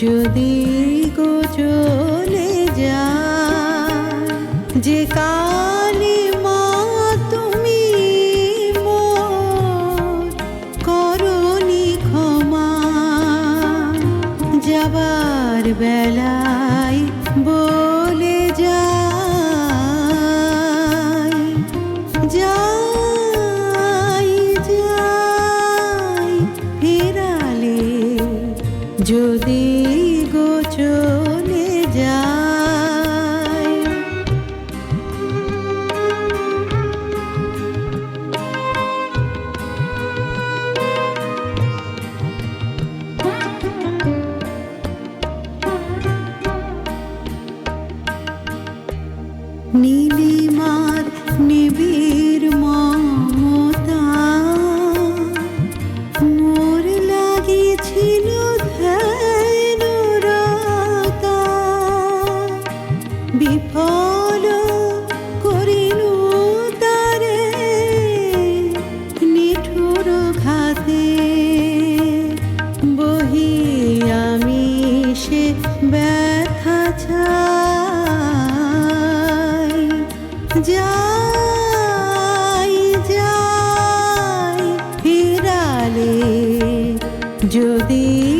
যদি গো চলে যা যে কালী মা তুমি করি ক্ষমা যাবার বেলায় যদি গো চলে যায়। নীলিমার যাই যাই ফিরালে যদি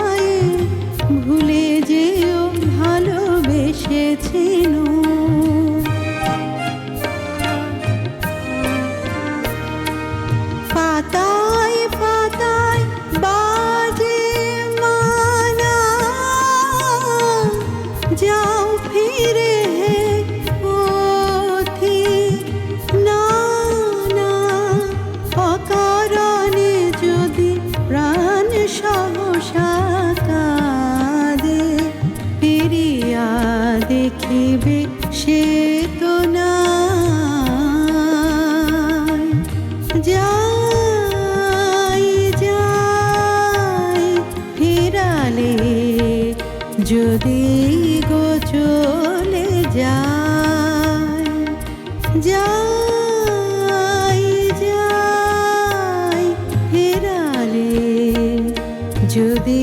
দেখিবে সে তো নাই। যাই যাই, ফিরালে যদি গো চলে যায়। যাই যাই, ফিরালে যদি